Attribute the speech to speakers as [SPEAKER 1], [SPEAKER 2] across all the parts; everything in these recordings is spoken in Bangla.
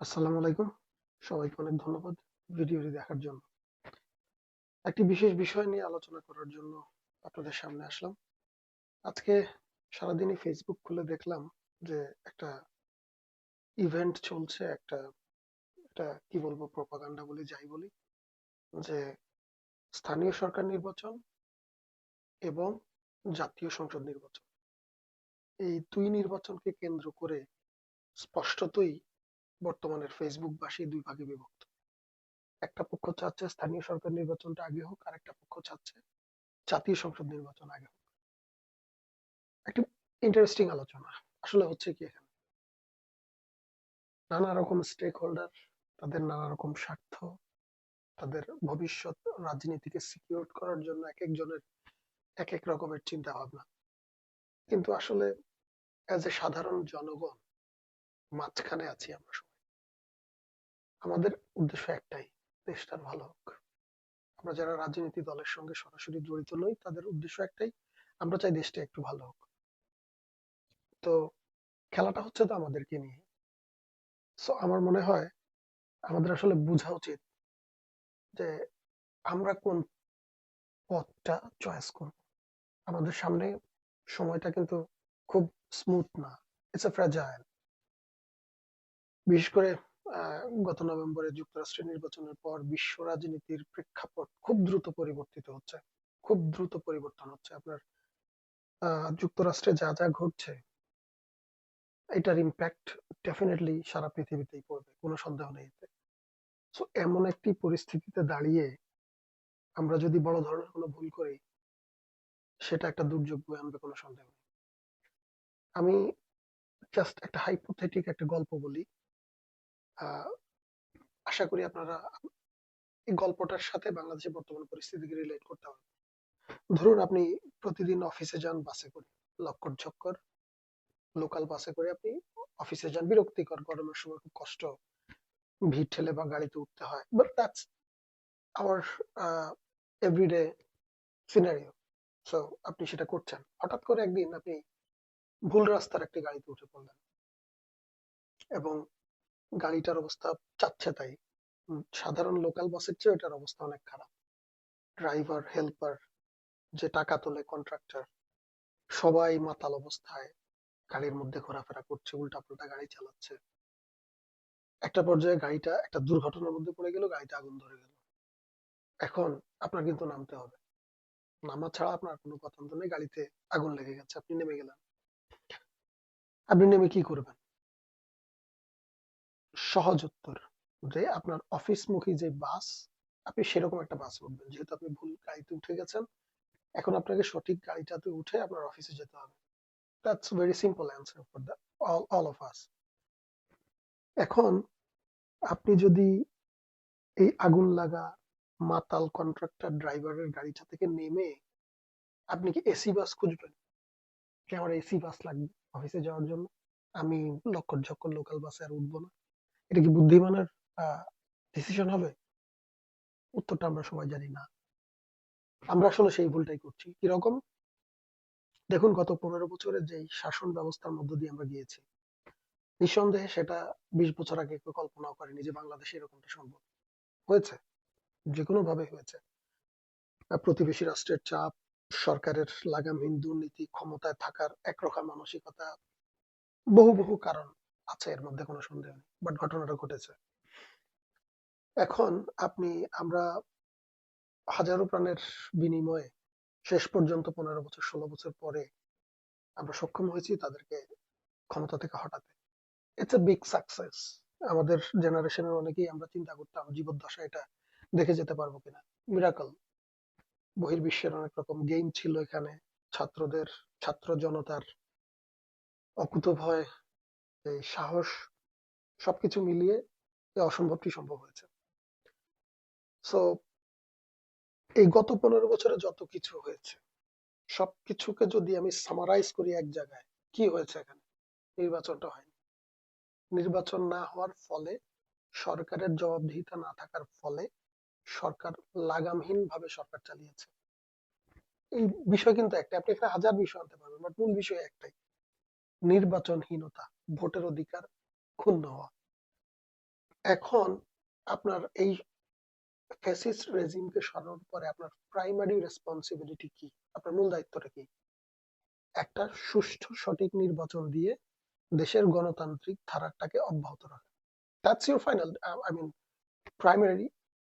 [SPEAKER 1] আসসালামু আলাইকুম। সবাইকে অনেক ধন্যবাদ ভিডিওটি দেখার জন্য। একটি বিশেষ বিষয় নিয়ে আলোচনা করার জন্য আপনাদের সামনে আসলাম। আজকে সারাদিনই ফেসবুক খুলে দেখলাম যে একটা ইভেন্ট চলছে, একটা একটা কি বলব প্রপাগান্ডা বলি, যাই বলি, যে স্থানীয় সরকার নির্বাচন এবং জাতীয় সংসদ নির্বাচন। এই দুই নির্বাচনকে কেন্দ্র করে স্পষ্টতই বর্তমানের ফেসবুকবাসী দুই ভাগে বিভক্ত। একটা পক্ষ চাচ্ছে স্থানীয় সরকার নির্বাচনটা আগে হোক, আর একটা পক্ষ চাচ্ছে জাতীয় সংসদ নির্বাচন আগে হোক। একটি ইন্টারেস্টিং আলোচনা। আসলে হচ্ছে কি এখানে? নানা রকম স্টেক হোল্ডার তাদের নানা রকম স্বার্থ, তাদের ভবিষ্যৎ রাজনীতিকে সিকিউর করার জন্য এক একজনের এক এক রকমের চিন্তা ভাবনা কিন্তু আসলে অ্যাজ এ সাধারণ জনগণ, মাঝখানে আছি আমরা আমাদের উদ্দেশ্য একটাই, দেশটার ভালো হোক। আমরা যারা রাজনীতি দলের সঙ্গে সরাসরি জড়িত নই, তাদের উদ্দেশ্য একটাই, আমরা চাই দেশটা একটু ভালো হোক। তো খেলাটা হচ্ছে তো আমাদেরকে নিয়ে। সো আমার মনে হয় আমাদের আসলে বোঝা উচিত যে আমরা কোন পথটা চয়েস করব। আমাদের সামনে সময়টা কিন্তু খুব স্মুথ না ইটস এ ফ্র্যাজাইল বিশেষ করে গত নভেম্বরে যুক্তরাষ্ট্রের নির্বাচনের পর বিশ্ব রাজনীতির প্রেক্ষাপট খুব দ্রুত পরিবর্তিত হচ্ছে। খুব দ্রুত পরিবর্তন হচ্ছে আপনার যুক্তরাষ্ট্রে যা যা ঘটছে, এটার ইম্প্যাক্ট ডেফিনেটলি সারা পৃথিবীতেই পড়বে, কোনো সন্দেহ নেই এতে। সো এমন একটি পরিস্থিতিতে দাঁড়িয়ে আমরা যদি বড় ধরনের কোনো ভুল করি, সেটা একটা দুর্যোগ বয়ে আনবে, কোনো সন্দেহ নেই। আমি জাস্ট একটা হাইপোথেটিক একটা গল্প বলি। আশা করি আপনারা এই গল্পটার সাথে বাংলাদেশের বর্তমান পরিস্থিতিকে রিলেট করতে পারবেন। ধরুন আপনি প্রতিদিন অফিসে যান বাসে করে লক্কর ঝক্কর লোকাল বাসে করে আপনি অফিসে যান, বিরক্তিকর, গরমের সময় খুব কষ্ট, ভিড় ঠেলে বা গাড়িতে উঠতে হয় but that's our everyday scenario so আপনি সেটা করছেন। হঠাৎ করে একদিন আপনি ভুল রাস্তার একটি গাড়িতে উঠে পড়লেন এবং গাড়িটার অবস্থা চাচ্ছে তাই। সাধারণ লোকাল বাসের চেয়ে এটার অবস্থা অনেক খারাপ। ড্রাইভার হেল্পার যে টাকা তোলে কন্ট্রাক্টর সবাই মাতাল অবস্থায় গাড়ির মধ্যে ঘোরাফেরা করছে, উল্টাপাল্টা গাড়ি চালাচ্ছে। একটা পর্যায়ে গাড়িটা, একটা দুর্ঘটনার মধ্যে পড়ে গেল, গাড়িটা আগুন ধরে গেল। এখন আপনার কিন্তু নামতে হবে। নামা ছাড়া আপনার কোনো পছন্দ নেই, গাড়িতে আগুন লেগে গেছে, আপনি নেমে গেলেন। আপনি নেমে কি করবেন? সহজ উত্তর যে আপনার অফিসমুখী যে বাস আপনি সেরকম একটা বাস উঠবেন। যেহেতু আপনি ভুল গাড়িতে উঠে গেছেন, এখন আপনাকে সঠিক গাড়িটাতে উঠে আপনার অফিসে যেতে হবে। That's very simple answer for the all all of us এখন আপনি যদি এই আগুন লাগা মাতাল কন্ট্রাক্টর ড্রাইভারের গাড়িটা থেকে নেমে আপনি কি এসি বাস খুঁজবেন? যে আমার এসি বাস লাগবে অফিসে যাওয়ার জন্য? আমি লক্কর ঝক্কর লোকাল বাসে আর উঠবো না। এটা কি বুদ্ধিমানের ডিসিশন হবে? উত্তরটা আমরা সবাই জানি না। আমরা আসলে সেই ভুলটাই করছি। কীরকম? দেখুন, গত পনেরো বছরের যে শাসন ব্যবস্থার মধ্য দিয়ে আমরা গিয়েছি, নিঃসন্দেহে সেটা বিশ বছর আগে কেউ কল্পনাও করেনি যে বাংলাদেশে এরকমটা সম্ভব। হয়েছে। যে কোনো ভাবে হয়েছে প্রতিবেশী রাষ্ট্রের চাপ, সরকারের লাগামহীন দুর্নীতি, ক্ষমতায় থাকার একরকম মানসিকতা, বহু বহু কারণ আছে, এর মধ্যে কোনো সন্দেহ নেই বাট ঘটনাটা ঘটেছে। এখন আপনি, আমরা হাজারো প্রাণের বিনিময়ে শেষ পর্যন্ত পনেরো বছর, ষোলো বছর পরে আমরা সক্ষম হয়েছি তাদেরকে ক্ষমতা থেকে হটাতে। ইটস এ বিগ সাকসেস আমাদের জেনারেশনের অনেকেই আমরা চিন্তা করতাম জীবদ্দশা এটা দেখে যেতে পারব কিনা। মিরাকল বহির্বিশ্বের অনেক রকম গেম ছিল এখানে। ছাত্রদের, ছাত্র জনতার অকুতভয় সাহস সবকিছু মিলিয়ে এই অসম্ভবটি সম্ভব হয়েছে। সো এই গত পনেরো বছরে যত কিছু হয়েছে, সবকিছুকে যদি আমি সামারাইজ করি এক জায়গায়, কি হয়েছে এখানে? নির্বাচনটা হয়নি। নির্বাচন না হওয়ার ফলে, সরকারের জবাবদিহিতা না থাকার ফলে, সরকার লাগামহীন ভাবে সরকার চালিয়েছে। এই বিষয় কিন্তু একটা আপনি এখানে হাজার বিষয় আনতে পারবেন বাট মূল বিষয় একটাই, নির্বাচনহীনতা। ভোটের অধিকার ক্ষুণ্ণ হওয়া। এখন আপনার এই ফ্যাসিস্ট রেজিমকে সরানোর পরে আপনার প্রাইমারি রেসপন্সিবিলিটি কি? আপনার মূল দায়িত্বটা কি? একটা সুষ্ঠু সঠিক নির্বাচন দিয়ে দেশের গণতান্ত্রিক ধারাটাকে অব্যাহত রাখা। That's your final I mean primary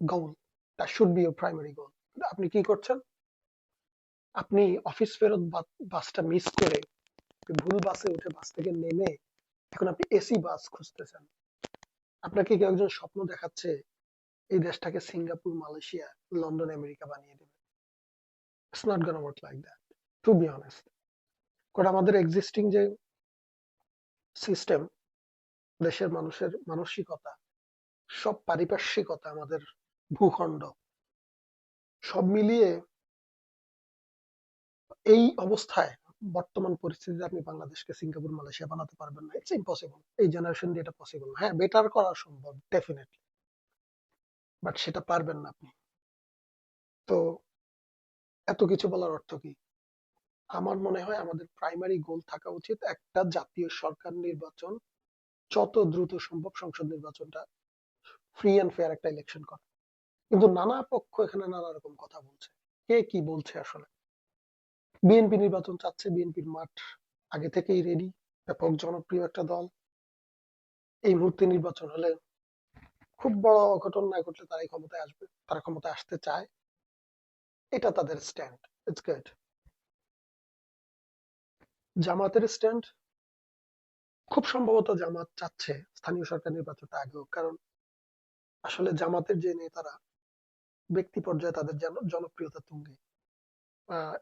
[SPEAKER 1] goal that should be your primary goal আপনি কি করছেন? আপনি অফিস ফেরত বাসটা মিস করে ভুল বাসে উঠে বাস থেকে নেমে এখন আপনি এসি বাস খুঁজতেছেন। আপনাকে কেউ একজন স্বপ্ন দেখাচ্ছে, এই দেশটাকে সিঙ্গাপুর, মালয়েশিয়া, লন্ডন, আমেরিকা বানিয়ে দেবে। It's not gonna work like that to be honest কারণ আমাদের এক্সিস্টিং যে সিস্টেম দেশের মানুষের মানসিকতা, সব পারিপার্শ্বিকতা, আমাদের ভূখণ্ড, সব মিলিয়ে এই অবস্থায় বর্তমান পরিস্থিতিতে আপনি বাংলাদেশকে সিঙ্গাপুর, মালয়েশিয়া বানাতে পারবেন না। ইটস ইম্পসিবল এই জেনারেশন দিয়ে এটা পসিবল না। হ্যাঁ বেটার করা সম্ভব ডেফিনেটলি বাট সেটা পারবেন না আপনি। তো এত কিছু বলার অর্থ কি? আমার মনে হয় আমাদের প্রাইমারি গোল থাকা উচিত একটা জাতীয় সরকার নির্বাচন, যত দ্রুত সম্ভব সংসদ নির্বাচনটা ফ্রি অ্যান্ড ফেয়ার একটা ইলেকশন করা। কিন্তু নানা পক্ষ এখানে নানা রকম কথা বলছে। কে কি বলছে আসলে? বিএনপি নির্বাচন চাচ্ছে, বিএনপির মাঠ আগে থেকেই রেডি ব্যাপক জনপ্রিয় একটা দল। এই মুহূর্তে নির্বাচন হলে খুব বড় অঘটন না ঘটলে তারাই ক্ষমতায় আসবে, তারা ক্ষমতায় আসতে চায়। এটা তাদের স্ট্যান্ড ইটস গুড জামাতের স্ট্যান্ড খুব সম্ভবত জামাত চাচ্ছে স্থানীয় সরকার নির্বাচনটা আগে হোক, কারণ আসলে জামাতের যে নেতারা ব্যক্তি পর্যায়ে তাদের জনপ্রিয়তা তুঙ্গে।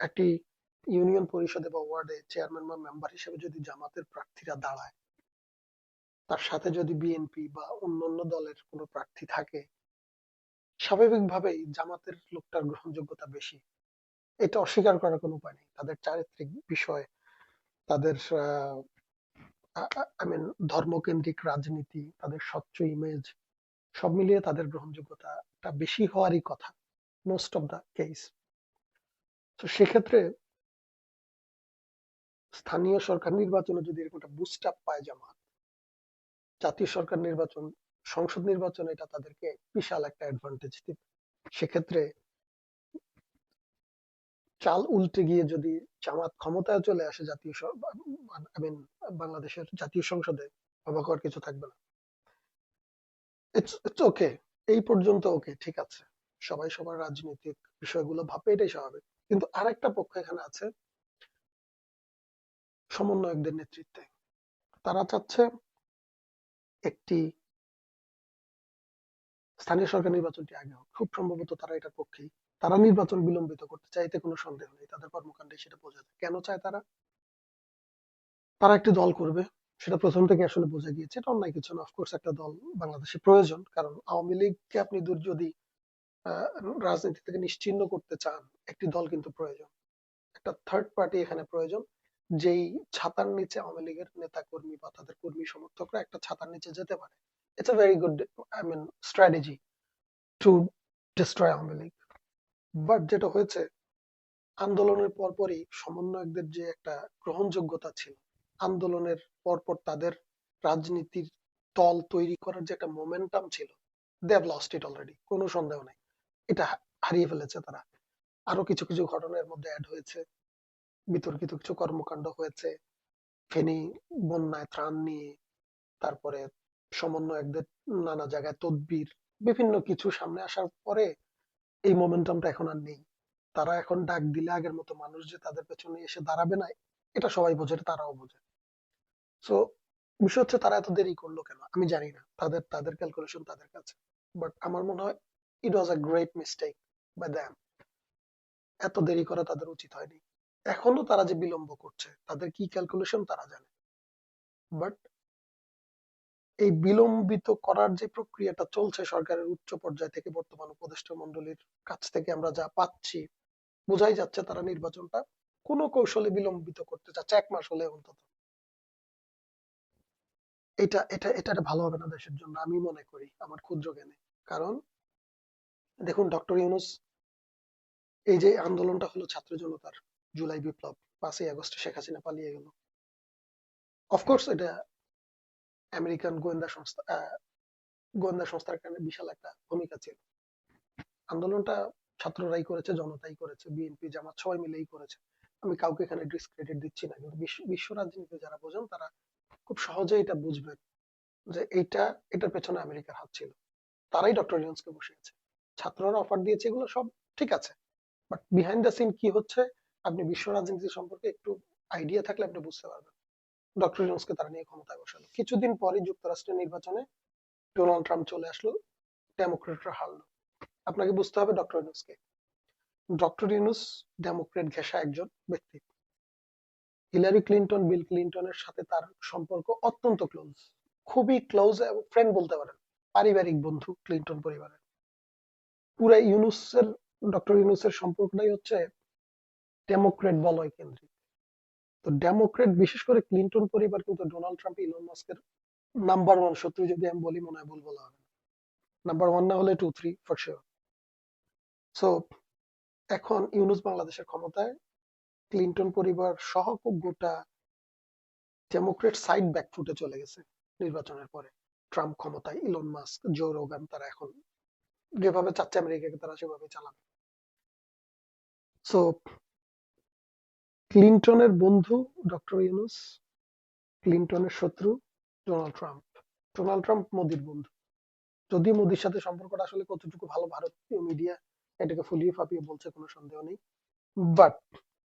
[SPEAKER 1] একটি ইউনিয়ন পরিষদে বা ওয়ার্ডে চেয়ারম্যান বা মেম্বার হিসেবে যদি জামাতের প্রার্থীরা দাঁড়ায়, তার সাথে যদি বিএনপি বা অন্যান্য দলের কোনো প্রার্থী থাকে, স্বাভাবিকভাবেই জামাতের লোকটার গ্রহণযোগ্যতা বেশি। এটা অস্বীকার করার কোনো উপায় নেই। তাদের চারিত্রিক বিষয়, তাদের আই মিন ধর্মকেন্দ্রিক রাজনীতি, তাদের স্বচ্ছ ইমেজ সব মিলিয়ে তাদের গ্রহণযোগ্যতাটা বেশি হওয়ারই কথা মোস্ট অফ দ্য কেস তো সেক্ষেত্রে স্থানীয় সরকার নির্বাচনে যদি এরকম একটা বুস্ট আপ পায় জামাত, জাতীয় সরকার নির্বাচন, সংসদ নির্বাচনে এটা তাদেরকে বিশাল একটা অ্যাডভান্টেজ দিবে। সেক্ষেত্রে চাল উল্টে গিয়ে যদি জামাত ক্ষমতায় চলে আসে জাতীয় আই মিন বাংলাদেশের জাতীয় সংসদে, অবাক হওয়ার কিছু থাকবে না। ইটস ওকে এই পর্যন্ত ওকে ঠিক আছে। সবাই সবার রাজনৈতিক বিষয়গুলো ভাবে এটাই স্বাভাবিক। কিন্তু আরেকটা পক্ষ এখানে আছে সমন্বয়কদের নেতৃত্বে। তারা চাচ্ছে একটি স্থানীয় সরকার নির্বাচনটি আগে হোক। খুব সম্ভবত তারা এটার পক্ষেই। তারা নির্বাচন বিলম্বিত করতে চায়, এতে কোনো সন্দেহ নেই। তাদের কর্মকাণ্ডে সেটা বোঝা যায়। কেন চায় তারা? তারা একটি দল করবে। সেটা প্রথম থেকে আসলে বোঝা গিয়েছে। এটা অন্যায় কিছু না। অফকোর্স একটা দল বাংলাদেশে প্রয়োজন। কারণ আওয়ামী লীগকে আপনি দূর যদি রাজনীতি থেকে নিশ্চিহ্ন করতে চান, একটি দল কিন্তু প্রয়োজন। একটা থার্ড পার্টি এখানে প্রয়োজন। যেই ছাতার নিচে আওয়ামী লীগের নেতা কর্মী বা তাদের কর্মী সমর্থকরা একটা ছাতার নিচে যেতে পারে। It's a very good I mean strategy to destroy Awami League. But যেটা হয়েছে, আন্দোলনের পরপরই সমন্বয়কদের যে একটা গ্রহণযোগ্যতা ছিল, আন্দোলনের পরপর তাদের রাজনীতির দল তৈরি করার যে একটা মোমেন্টাম ছিল they have lost it already কোনো সন্দেহ নেই। এটা হারিয়ে ফেলেছে তারা। আরও কিছু কিছু ঘটনার মধ্যে অ্যাড হয়েছে। বিতর্কিত কিছু কর্মকাণ্ড হয়েছে। ফেনী, বন্যায় ত্রাণ নিয়ে, তারপরে সমন্বয়কদের নানা জায়গায় তদবির, বিভিন্ন কিছু সামনে আসার পরে এই মোমেন্টামটা এখন আর নেই। তারা এখন ডাক দিলে আগের মতো মানুষ যে তাদের পেছনে এসে দাঁড়াবে না এটা সবাই বোঝে তারাও বোঝে। সো বিষয় হচ্ছে তারা এত দেরি করল কেন? আমি জানি না। তাদের তাদের ক্যালকুলেশন তাদের কাছে। বাট আমার মনে হয় it was a great mistake by them এত দেরি করা তাদের উচিত হয়নি। এখনও তারা যে বিলম্ব করছে, তাদের কি ক্যালকুলেশন তারা জানে। বাট এই বিলম্বিত করার যে প্রক্রিয়াটা চলছে সরকারের উচ্চ পর্যায় থেকে বর্তমান উপদেষ্টা মন্ডলীর কাছ থেকে আমরা যা পাচ্ছি, বোঝাই যাচ্ছে তারা নির্বাচনটা কোনো কৌশলে বিলম্বিত করতে চাচ্ছে, এক মাস হলে অন্তত। এটা এটা এটা ভালো হবে না দেশের জন্য, আমি মনে করি, আমার ক্ষুদ্র জ্ঞানে। কারণ দেখুন, ডক্টর ইউনুস, এই যে আন্দোলনটা হলো ছাত্র জনতার জুলাই বিপ্লব, পাঁচই আগস্টে শেখ হাসিনা পালিয়ে গেল। অফকোর্স এটা আমেরিকান গোয়েন্দা সংস্থা গোয়েন্দা সংস্থার কারণে বিশাল একটা ভূমিকা ছিল। আন্দোলনটা ছাত্ররাই করেছে, জনতাই করেছে, বিএনপি, জামাত সবাই মিলেই করেছে। আমি কাউকে এখানে ডিসক্রেডিট দিচ্ছি না, কিন্তু বিশ্ব বিশ্ব রাজনীতি যারা বোঝেন, তারা খুব সহজে এটা বুঝবেন যে এইটা, এটার পেছনে আমেরিকার হাত ছিল। তারাই ডক্টর ইউনুসকে বসিয়েছে। ছাত্ররা অফার দিয়েছে, এগুলো সব ঠিক আছে। বাট বিহাইন্ড দ্য সিন কি হচ্ছে? আপনি বিশ্ব রাজনীতি সম্পর্কে একটু আইডিয়া থাকলে আপনি বুঝতে পারবেন। ডক্টর ইউনুসকে তারা নিয়ে ক্ষমতায় বসালো। কিছুদিন পরে যুক্তরাষ্ট্রের নির্বাচনে ডোনাল্ড ট্রাম্প চলে আসলো ডেমোক্রেটরা হারলো। আপনাকে বুঝতে হবে ডক্টর ইউনুসকে ডক্টর ইউনুস ডেমোক্রেট ঘেঁষা একজন ব্যক্তি। হিলারি ক্লিনটন বিল ক্লিনটনের সাথে তার সম্পর্ক অত্যন্ত ক্লোজ খুবই ক্লোজ এবং ফ্রেন্ড বলতে পারেন। পারিবারিক বন্ধু ক্লিনটন পরিবারের। পুরা ইউনুসের ডক্টর ইউনুসের সম্পর্কটাই হচ্ছে ডেমোক্রেট বলয় কেন্দ্রিক। তো ডেমোক্রেট বিশেষ করে ক্লিনটন পরিবার কিন্তু ডোনাল্ড ট্রাম্প ইলন মাস্কের নাম্বার ওয়ান শত্রু যদি আমি বলি মনে হয় ভুল বলা হবে নাম্বার ওয়ান না হলে two three for sure so এখন ইউনুস বাংলাদেশের ক্ষমতায় ক্লিনটন পরিবার সহ খুব গোটা ডেমোক্রেট সাইড ব্যাক ফুটে চলে গেছে নির্বাচনের পরে। ট্রাম্প ক্ষমতায় ইলন মাস্ক জো রোগান তারা এখন যেভাবে চাচ্ছে আমেরিকাকে তারা সেভাবে চালাবে। সো ক্লিনটনের বন্ধু ডক্টর ইউনুস, ক্লিনটনের শত্রু ডোনাল্ড ট্রাম্প। ডোনাল্ড ট্রাম্প মোদির বন্ধু। যদি মোদির সাথে সম্পর্কটা আসলে কতটুকু ভালো ভারতীয় মিডিয়া, এটাকে ফুলিয়ে ফাপিয়ে বলছে কোনো সন্দেহ নেই। বাট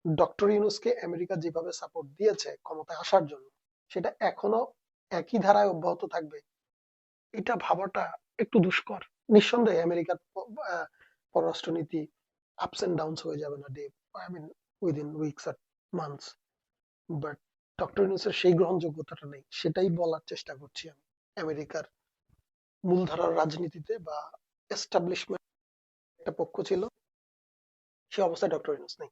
[SPEAKER 1] ডক্টর ইউনুসকে আমেরিকা যেভাবে সাপোর্ট দিয়েছে ক্ষমতায় আসার জন্য, সেটা এখনও একই ধারায় অব্যাহত থাকবে। এটা ভাবাটা একটু দুষ্কর। নিঃসন্দেহে আমেরিকার পররাষ্ট্রনীতি আপস এন্ড ডাউনস হয়ে যাবে না day I mean within weeks R months but doctor ইউনুসের সেই গ্রহণযোগ্যতাটা নেই, সেটাই বলার চেষ্টা করছি আমি আমেরিকার মূলধারার রাজনীতিতে বা এস্টাবলিশমেন্ট একটা পক্ষ ছিল, সে অবস্থায় ডক্টর ইউনুস নেই।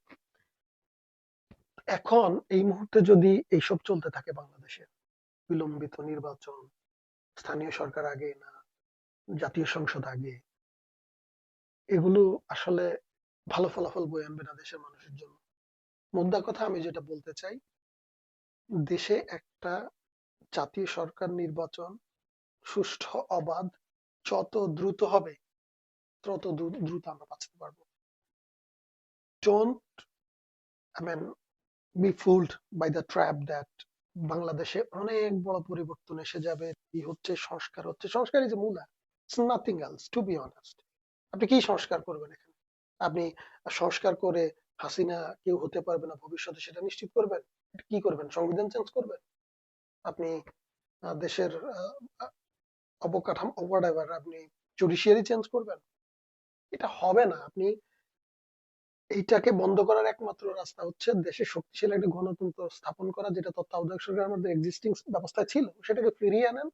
[SPEAKER 1] এখন এই মুহূর্তে যদি এইসব চলতে থাকে বাংলাদেশে, বিলম্বিত নির্বাচন, স্থানীয় সরকার আগে না, জাতীয় সংসদ আগে, এগুলো আসলে ভালো ফলাফল বয়ে আনবে না দেশের মানুষের জন্য। মুদ্রা কথা আমি যেটা বলতে চাই, দেশে একটা জাতীয় সরকার নির্বাচন সুষ্ঠু, অবাধ, যত দ্রুত হবে, তত দ্রুত আমরা বাঁচতে পারব। Don't I mean be fooled by the trap that বাংলাদেশে অনেক বড় পরিবর্তন এসে যাবে, কি হচ্ছে, সংস্কার হচ্ছে। সংস্কার ইজ মূলা it's nothing else to be honest আপনি কি সংস্কার করবেন এখানে? আপনি সংস্কার করে হাসিনা কেউ হতে পারবে না ভবিষ্যতে, সেটা নিশ্চিত করবেন? কি করবেন? সংবিধান চেঞ্জ করবেন? আপনি দেশের অবকাঠামো হোয়াটএভার আপনি জুডিশিয়ারি চেঞ্জ করবেন? এটা হবে না। আপনি এইটাকে বন্ধ করার একমাত্র রাস্তা হচ্ছে দেশে শক্তিশালী একটা গণতন্ত্র স্থাপন করা, যেটা তত্ত্বাবধায়ক সরকারের মধ্যে এক্সিস্টিং ব্যবস্থা ছিল, সেটাকে ফিরিয়ে আনেন।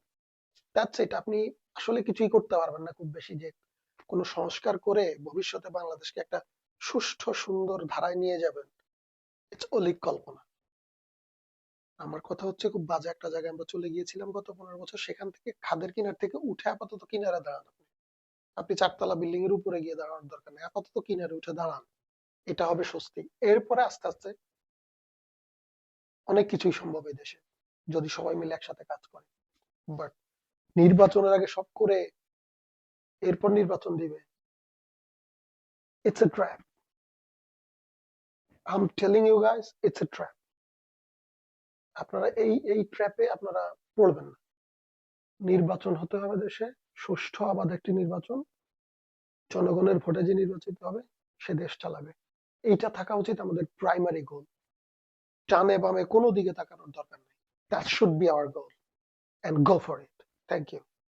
[SPEAKER 1] দ্যাটস ইট আপনি আসলে কিছুই করতে পারবেন না খুব বেশি যে কোনো সংস্কার করে ভবিষ্যতে বাংলাদেশকে একটা সুষ্ঠু, সুন্দর ধারায় নিয়ে যাবেন। ইটস অলিক কল্পনা। আমার কথা হচ্ছে খুব বাজে একটা জায়গায় আমরা চলে গিয়েছিলাম গত পনেরো বছর, সেখান থেকে খাদের কিনার থেকে উঠে আপাতত কিনারে দাঁড়ান। আপনি চারতলা বিল্ডিং এর উপরে গিয়ে দাঁড়ানোর দরকার নেই, আপাতত কিনারে উঠে দাঁড়ান। এটা হবে স্বস্তি। এরপরে আস্তে আস্তে অনেক কিছুই সম্ভব এই দেশে, যদি সবাই মিলে একসাথে কাজ করে। বাট নির্বাচনের আগে সব করে, এরপর নির্বাচন দিবে। It's a trap I am telling you guys it's a trap আপনারা এই এই ট্র্যাপে আপনারা পড়বেন না। নির্বাচন হতে হবে দেশে, সুষ্ঠু আবাদ একটি নির্বাচন। জনগণের ভোটে যে নির্বাচিত হবে, সে দেশ চালাবে। এইটা থাকা উচিত আমাদের প্রাইমারি গোল ডানে বামে কোনো দিকে তাকানোর দরকার নেই। That should be our goal and go for it thank you